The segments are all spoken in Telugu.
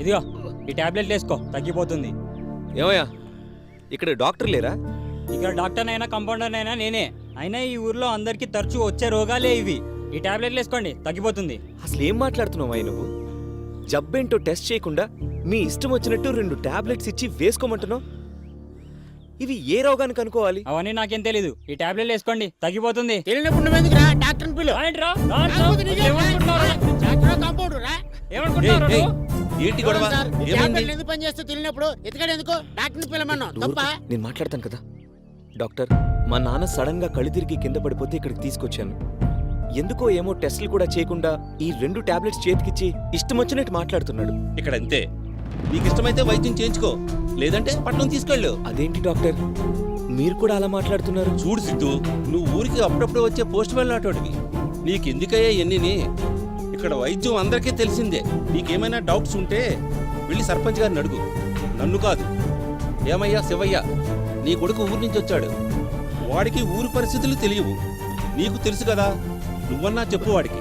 ఇదిగో ఈ టాబ్లెట్ వేసుకో తగ్గిపోతుంది. ఏమయ్యా? ఇక్కడ డాక్టర్ లేరా? ఇక్కడ డాక్టర్ అయినా కంపౌండర్ అయినా నేనే. అయినా ఈ ఊర్లో అందరికీ తరచూ వచ్చే రోగాలే ఇవి. ఈ టాబ్లెట్లు వేసుకోండి తగ్గిపోతుంది. అసలు ఏం మాట్లాడుతున్నావు నువ్వు? జబ్బేంటో టెస్ట్ చేయకుండా మీ ఇష్టం వచ్చినట్టు రెండు టాబ్లెట్స్ ఇచ్చి వేసుకోమంటున్నావు? ఇవి ఏ రోగానికి అనుకోవాలి అవన్నీ నాకేం తెలీదు. ఈ టాబ్లెట్లు వేసుకోండి. తగ్గిపోతుంది. తెలియనప్పుడు ఎందుకు రా డాక్టర్ని పిలు. రాయండిరా, రాయండిరా. కాకపోతే నీకే ఏమనుకుంటున్నారు? డాక్టర్ కాంపౌండ్ రా ఏమనుకుంటున్నారు ఏయ్, నువ్వు? ఏంటి గొడవ? సార్, ఈ ఏమైంది? టాబ్లెట్లు ఎందుకు పని చేస్తూ తెలియనప్పుడు ఎతకడు ఎందుకు? డాక్టర్ని పిలమన్నావు. తప్ప? ఊరుకో, నేను మాట్లాడతాను కదా. డాక్టర్ మా నాన్న సడన్గా కళ్ళు తిరిగి కింద పడిపోతే ఇక్కడికి తీసుకొచ్చాను. ఎందుకో ఏమో టెస్టులు కూడా చేయకుండా ఈ రెండు టాబ్లెట్స్ చేతికిచ్చి ఇష్టం వచ్చినట్టు మాట్లాడుతున్నాడు. ఇక్కడ అంతే. నీకు ఇష్టమైతే వైద్యం చేయించుకో. లేదంటే పట్నం తీసుకెళ్ళు. అదేంటి డాక్టర్? మీరు కూడా అలా మాట్లాడుతున్నారు? చూడు సిద్ధు నువ్వు ఊరికి అప్పుడప్పుడు వచ్చే పోస్ట్ లాంటోడివి. నీకెందుకయ్యా ఎన్నిని ఇక్కడ వైద్యం అందరికీ తెలిసిందే. నీకేమైనా డౌట్స్ ఉంటే వెళ్ళి సర్పంచ్ గారిని అడుగు. నన్ను కాదు. ఏమయ్యా శివయ్య నీ కొడుకు ఊరి నుంచి వచ్చాడు. వాడికి ఊరి పరిస్థితులు తెలియవు. నీకు తెలుసు కదా నువ్వన్నా చెప్పు వాడికి.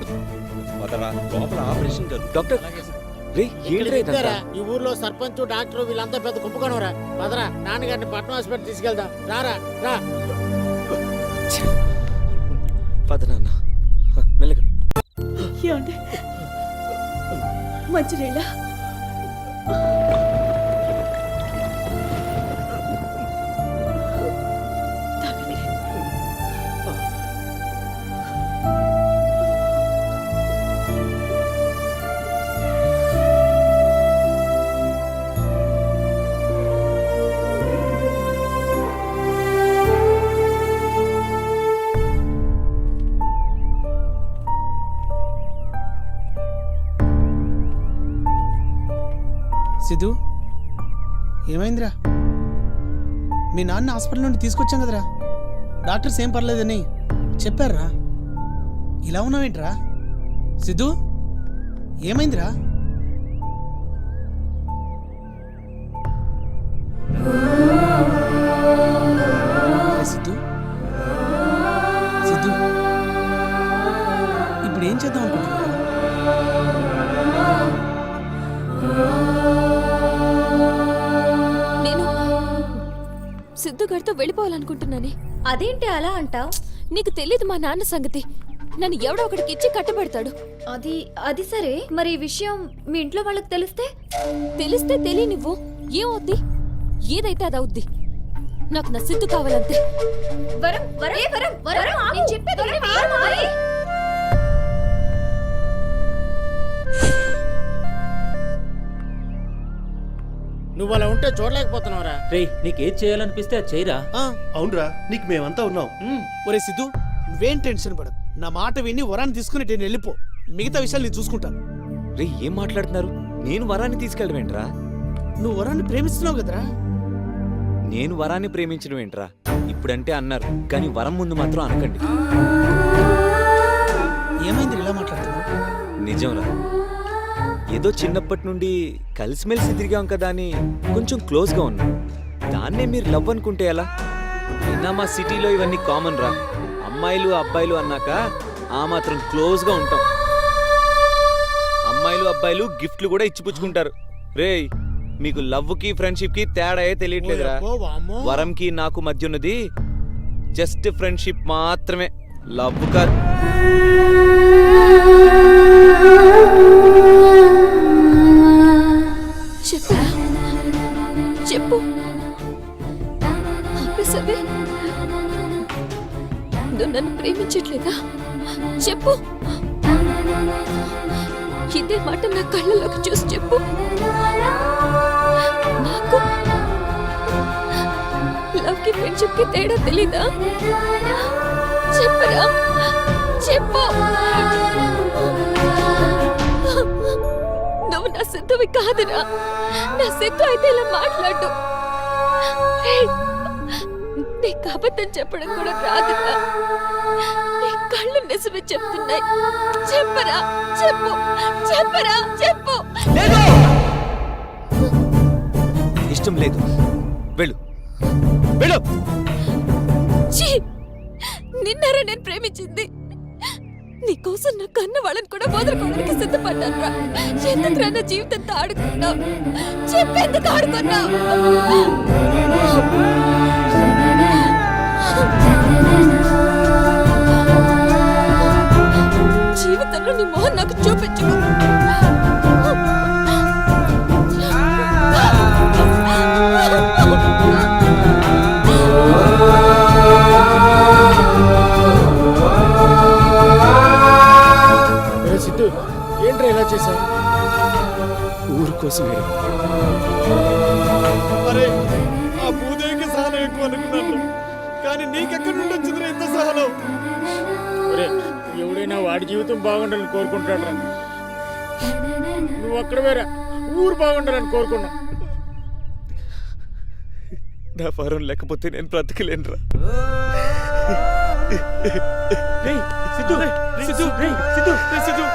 పదరా లోపల ఆపరేషన్ డాక్టర్ ఈ ఊర్లో సర్పంచ్ డాక్టర్ వీళ్ళంతా పెద్ద కుంభకోణంరా పదరా నాన్నగారిని పట్నం హాస్పిటల్ తీసుకెళ్దాం. రారా రా. పద నాన్న. మెల్లగా. మంచినీళ్ళ? సిద్ధు ఏమైందిరా? మీ నాన్న హాస్పిటల్ నుండి తీసుకొచ్చాం కదరా. డాక్టర్స్ ఏం పర్లేదని చెప్పారా? ఇలా ఉన్నావేంట్రా? సిద్ధు? ఏమైందిరా? సిద్ధుగాడితో వెళ్ళిపోవాలనుకుంటున్నానే. అదేంటి అలా అంటావ్? నీకు తెలీదు మా నాన్న సంగతి. నన్ను ఎవడో ఒకడికి ఇచ్చి కట్టబెడతాడు. అది అది సరే. మరి ఈ విషయం మీ ఇంట్లో వాళ్ళకి తెలిస్తే? తెలిస్తే తెలియ నువ్వు ఏమవుద్ది ఏదైతే అది అవుద్ది. నాకు నా సిద్ధు కావాలంతే. వరం వరం వరం వరం నేను చెప్పేది నువ్వు అలా ఉంటే చూడలేకపోతున్నావురా. రే నీకేం చేయాలనిపిస్తే అది చేయరా? అవునరా నీకు మేమంతా ఉన్నాం. ఒరే సిద్ధు నువ్వేం టెన్షన్ పడదు నా మాట విని వరాన్ని తీసుకుని నేను వెళ్ళిపో. మిగతా విషయాలు నేను చూసుకుంటాను. రే ఏం మాట్లాడుతున్నారు? నేను వరాన్ని తీసుకెళ్ళడం ఏంట్రా? నువ్వు వరాన్ని ప్రేమిస్తున్నావు కదరా? నేను వరాన్ని ప్రేమించడం ఏంట్రా? ఇప్పుడంటే అన్నారు కానీ వరం ముందు మాత్రం అనకండి. ఏమైంది ఇలా మాట్లాడుతున్నావు? నిజంరా. ఏదో చిన్నప్పటి నుండి కలిసిమెలిసి తిరిగాం కదా అని కొంచెం క్లోజ్గా ఉన్నాం. దాన్నే మీరు లవ్ అనుకుంటే ఎలా? అయినా మా సిటీలో ఇవన్నీ కామన్ రా. అమ్మాయిలు అబ్బాయిలు అన్నాక ఆ మాత్రం క్లోజ్గా ఉంటాం. అమ్మాయిలు అబ్బాయిలు గిఫ్ట్లు కూడా ఇచ్చిపుచ్చుకుంటారు రేయ్ మీకు లవ్కి ఫ్రెండ్షిప్కి తేడా తెలియట్లేదురా. వరంకి నాకు మధ్య ఉన్నది జస్ట్ ఫ్రెండ్షిప్ మాత్రమే. లవ్ కాదు. నా కళ్ళలోకి చూసి చెప్పు. నాకు లవ్కి ఫ్రెండ్షిప్కి తేడా తెలీదా? చెప్పరా? చెప్పు. నువ్వు నా సిద్ధవి కాదురా. నా సిద్ధు అయితే ఇలా మాట్లాడు. ఏయ్, నీకు అబద్ధం చెప్పడం కూడా రాదురా నీ కళ్ళు నిజమే చెప్తున్నాయి. చెప్పరా చెప్పు చెప్పరా చెప్పు. ఇష్టం లేదు. వెళ్ళు. వెళ్ళు. ఛీ! నిన్నరా నేను ప్రేమించింది. నీకోసం నా కన్న వాళ్ళని కూడా వదులుకోవడానికి సిద్ధపడ్డాను రా ఎందుకు నా జీవితంతో ఆడుకున్నావు చెప్పేందుకు ఆడుకున్నావు? జీవితంలో నీ మొహం నాకు చూపించుకో. సిద్ధు ఏంట్రా ఇలా చేశావు? ఊరు కోసమే. అరే ఆ భూదేవికి సహనం ఎక్కువ అనుకున్నాను. కానీ నీకెక్కడి నుండి వచ్చిందిరా ఇంత సహనం? ఒరే ఎవడైనా వాడి జీవితం బాగుండాలని కోరుకుంటాడు నువ్వు అక్కడ వేరా ఊరు బాగుండాలని కోరుకున్నా. నా వరం లేకపోతే నేను బ్రతకలేనురా. సిద్ధు సిద్ధు సిద్ధు సిద్ధు.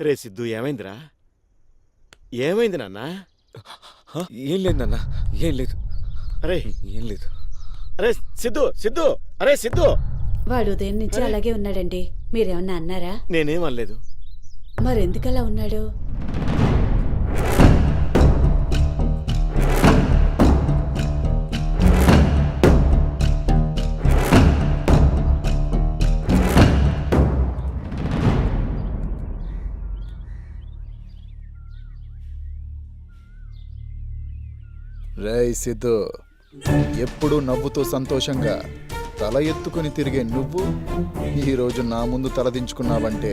రే సిద్ధు ఏమైందిరా? ఏమైంది నాన్న? ఏం లేదు నాన్న ఏం లేదు. అరే. ఏం లేదు. అరే సిద్ధు సిద్ధు అరే సిద్ధు. వాడు ఉదయం నుంచి అలాగే ఉన్నాడండి. మీరేమన్నా అన్నారా? నేనేం అనలేదు. మరెందుకలా ఉన్నాడు? రేయ్ సిద్ధు ఎప్పుడు నవ్వుతూ సంతోషంగా తల ఎత్తుకుని తిరిగే నువ్వు ఈరోజు నా ముందు తలదించుకున్నావంటే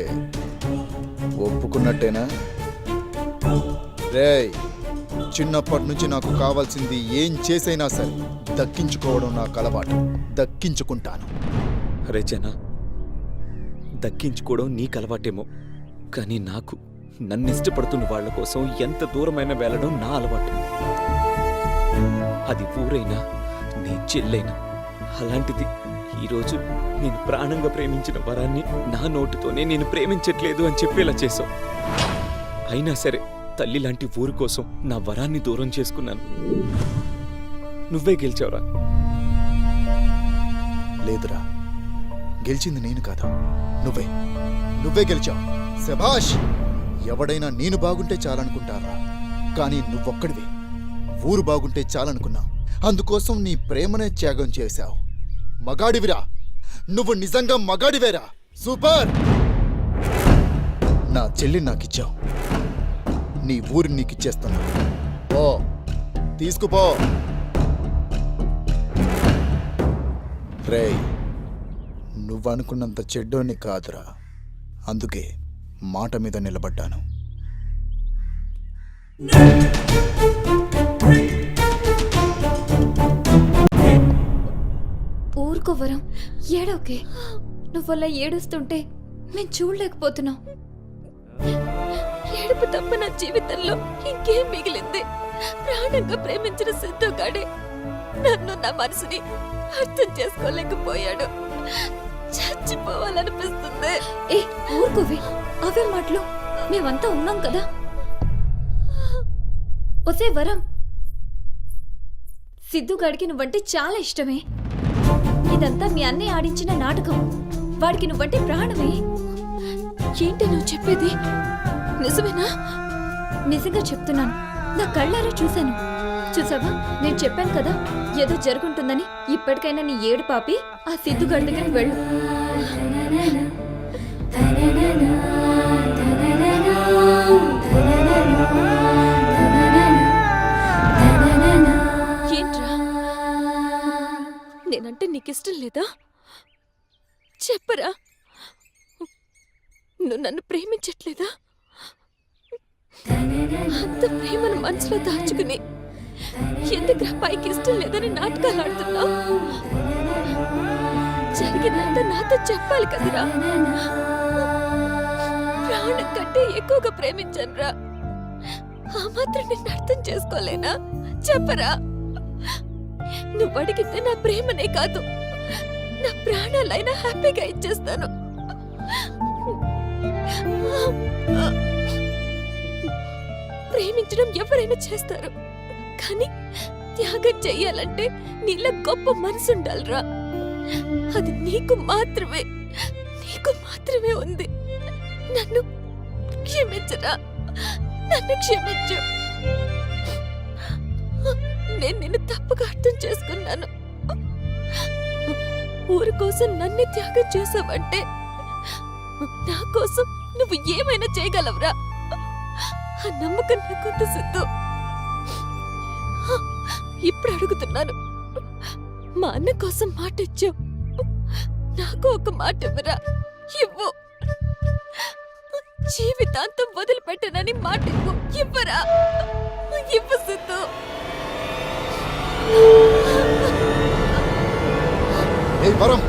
ఒప్పుకున్నట్టేనా? రేయ్ చిన్నప్పటి నుంచి నాకు కావాల్సింది ఏం చేసైనా సరే దక్కించుకోవడం నాకు అలవాటు. దక్కించుకుంటాను. అరే జన దక్కించుకోవడం నీకు అలవాటేమో కానీ నాకు నన్ను ఇష్టపడుతున్న వాళ్ళ కోసం ఎంత దూరమైన వెళ్ళడం నా అలవాటు. అది ఊరైనా నీ చెల్లైనా. అలాంటిది ఈరోజు నేను ప్రాణంగా ప్రేమించిన వరాన్ని నా నోటితోనే నేను ప్రేమించట్లేదు అని చెప్పేలా చేశావు. అయినా సరే తల్లి లాంటి ఊరు కోసం నా వరాన్ని దూరం చేసుకున్నాను. నువ్వే గెలిచావురా. లేదురా. గెలిచింది నేను కాదా. నువ్వే. నువ్వే గెలిచావు. శభాష్! ఎవడైనా నేను బాగుంటే చాలనుకుంటారా? కానీ నువ్వొక్కడివే. ఊరు బాగుంటే చాలనుకున్నావు. అందుకోసం నీ ప్రేమనే త్యాగం చేశావు. మగాడివిరా. నువ్వు నిజంగా మగాడివేరా. సూపర్! నా చెల్లి నాకిచ్చావు. నీ ఊరి నీకిచ్చేస్తున్నా. ఓ తీసుకుపో. రేయ్ నువ్వనుకున్నంత చెడ్డోని కాదురా. అందుకే మాట మీద నిలబడ్డాను. ఊరుకో వరం. ఏడోకే నువ్వలా ఏడుస్తుంటే మేము చూడలేకపోతున్నాం ఏడుపు తప్ప నా జీవితంలో ఇంకేం మిగిలింది? ప్రాణంగా ప్రేమించిన సిద్ధుగాడే నన్ను నా మనసుని అర్థం చేసుకోలేకపోయాడు. చచ్చిపోవాలనిపిస్తుంది. ఏ ఊరుకోవి అవే మాటలు. మేమంతా ఉన్నాం కదా. ఒసే వరం. సిద్ధుగాడికి నువ్వంటే చాలా ఇష్టమే. ఇదంతా మీ అన్నయ్య ఆడించిన నాటకం. వాడికి నువ్వంటే ప్రాణమే. ఏంటి నువ్వు చెప్పేది? నిజమేనా? నిజంగా చెప్తున్నాను. నా కళ్ళారా చూశాను. చూసావా? నేను చెప్పాను కదా ఏదో జరుగుంటుందని. ఇప్పటికైనా నీ ఏడు పాపి ఆ సిద్ధుగాడి దగ్గరికి వెళ్ళు. నేనంటే నీకు ఇష్టం లేదా? చెప్పరా. నువ్వు నన్ను ప్రేమించట్లేదా? అంత ప్రేమను మనసులో దాచుకుని ఎందుకు పైకి ఇష్టం లేదని నాటకాలు ఆడుతున్నా జరిగిందంతా నాతో చెప్పాలి కదరా. ప్రాణం కంటే ఎక్కువగా ప్రేమించానురా. ఆ మాత్రం నిన్ను అర్థం చేసుకోలేనా? చెప్పరా. నువ్వు అడిగితే నా ప్రేమనే కాదు. నా ప్రాణాలైనా హ్యాపీగా ఇచ్చేస్తాను. ప్రేమించడం ఎవరైనా చేస్తారు. కానీ త్యాగం చెయ్యాలంటే నీళ్ళ గొప్ప మనసుండాలరా. అది నీకు మాత్రమే నీకు మాత్రమే ఉంది. నన్ను క్షమించరా? నన్ను క్షమించు. నేను నిన్ను తప్పుగా అర్థం చేసుకున్నాను. ఊరి కోసం నన్ను త్యాగం చేసావంటే నా కోసం నువ్వు ఏమైనా చేయగలవురా? ఆ నమ్మకం నాకుంది సిద్ధు. ఇప్పుడు అడుగుతున్నాను మా అన్న కోసం మాట ఇచ్చావు. నాకు ఒక మాట ఇవ్వరా? ఇవ్వు. జీవితాంతం వదిలిపెట్టనని మాట ఇవ్వు. ఇవ్వరా? ఇవ్వు సిద్ధు. ఏయ్ వరం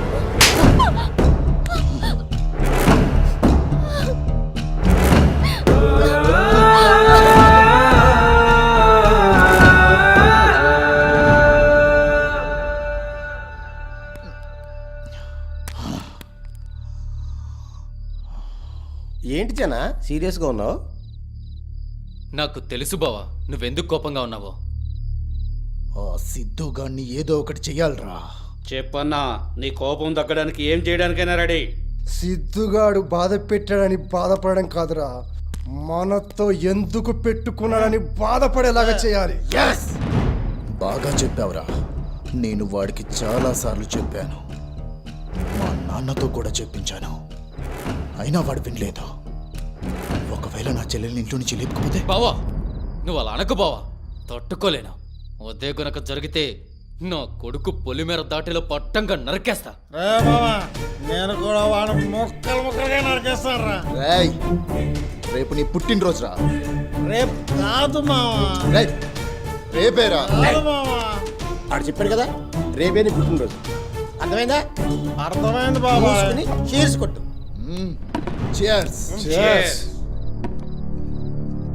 ఏంటి జనా? సీరియస్గా ఉన్నావు? నాకు తెలుసు బావా నువ్వెందుకు కోపంగా ఉన్నావో? ఆ సిద్ధుగాన్ని ఏదో ఒకటి చెయ్యాలరా. చెప్పన్నా నీ కోపం తగ్గడానికి ఏం చేయడానికైనా రెడీ. సిద్ధుగాడు బాధ పెట్టాడని బాధపడడం కాదురా. మనతో ఎందుకు పెట్టుకున్నాడని బాధపడేలాగా చేయాలి. బాగా చెప్పావురా. నేను వాడికి చాలాసార్లు చెప్పాను. మా నాన్నతో కూడా చెప్పించాను. అయినా వాడు వినలేదు. ఒకవేళ నా చెల్లెల్ని ఇంట్లో నుంచి లేపకపోతే? బావా నువ్వు అలా అనకు బావా. తట్టుకోలేను. అదే గనక జరిగితే నా కొడుకు పొలిమేర దాటిలో పట్టంగా నరికేస్తా. నేను కూడా వాడు మొక్కలు మొక్కలుగా నరికేస్తాను రా రేయ్ రేపు నీ పుట్టినరోజురా. రేపు కాదు మావా. రేయ్ రేపేరా? కాదు మావా. ఆడు చెప్పాడు కదా రేపే నీ పుట్టినరోజు. అర్థమైందా? అర్థమైంది బాబా. చీర్స్ కొట్టు. చియర్స్